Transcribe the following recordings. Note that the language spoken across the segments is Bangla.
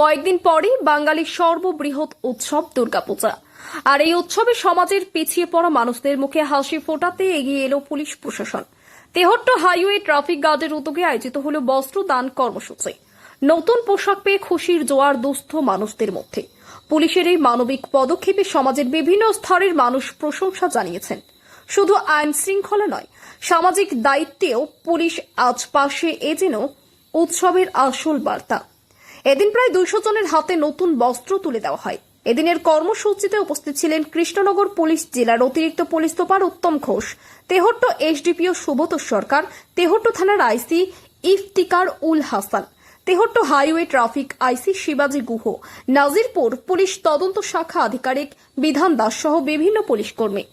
কয়েকদিন পরেই বাঙালির সর্ববৃহৎ উৎসব দুর্গাপূজা। আর এই উৎসবে সমাজের পিছিয়ে পড়া মানুষদের মুখে হাসি ফোটাতে এগিয়ে এলো পুলিশ প্রশাসন। তেহট্ট হাইওয়ে ট্রাফিক গার্ডের উদ্যোগে আয়োজিত হল বস্ত্র দান কর্মসূচি। নতুন পোশাক পেয়ে খুশির জোয়ার দুস্থ মানুষদের মধ্যে। পুলিশের এই মানবিক পদক্ষেপে সমাজের বিভিন্ন স্তরের মানুষ প্রশংসা জানিয়েছেন। শুধু আইন শৃঙ্খলা নয়, সামাজিক দায়িত্বেও পুলিশ আজ পাশে এ যেন উৎসবের আসল বার্তা। এদিন প্রায় দুইশো জনের হাতে নতুন বস্ত্র তুলে দেওয়া হয়। এদিনের কর্মসূচিতে উপস্থিত ছিলেন কৃষ্ণনগর পুলিশ জেলার অতিরিক্ত police super Uttam Ghosh, Tehatta SDPO Subrata Sarkar, Tehatta থানার IC Iftikhar Ul Hasan, Tehatta highway traffic IC Shibaji Guha, Nazirpur police তদন্ত শাখা আধিকারিক বিধান দাস সহ বিভিন্ন পুলিশ কর্মী।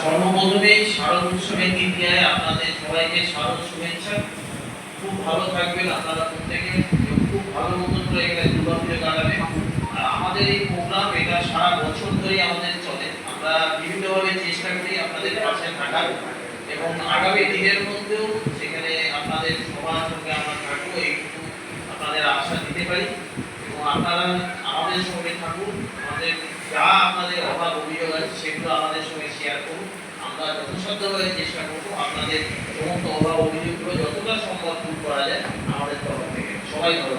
সর্বপ্রথমে শারদ উৎসবের তৃতীয়ায় আপনাদের সবাইকে শারদ শুভেচ্ছা। খুব ভালো থাকবেন আপনারা প্রত্যেকে। খুব ভালো মতন করে এখানে দুর্গা পুজো কাটাবেন। আর আমাদের এই প্রোগ্রাম এটা সারা বছর ধরেই আমাদের চলে। আমরা বিভিন্নভাবে চেষ্টা করি আপনাদের পাশে থাকার এবং আগামী দিনের মধ্যেও সেখানে আপনাদের সবার সঙ্গে আমরা থাকব, এইটুকু আপনাদের আশা দিতে পারি। এবং আপনারা আমাদের সঙ্গে থাকুন, আমাদের যা আপনাদের অভাব, অভিযোগ আছে সেগুলো আমাদের সঙ্গে শেয়ার করুন। আমরা যথাসাধ্যভাবে চেষ্টা করব আপনাদের সমস্ত অভাব, অভিযোগগুলো যতটা সম্ভব দূর করা যায় আমাদের তরফ থেকে। সবাই ভালো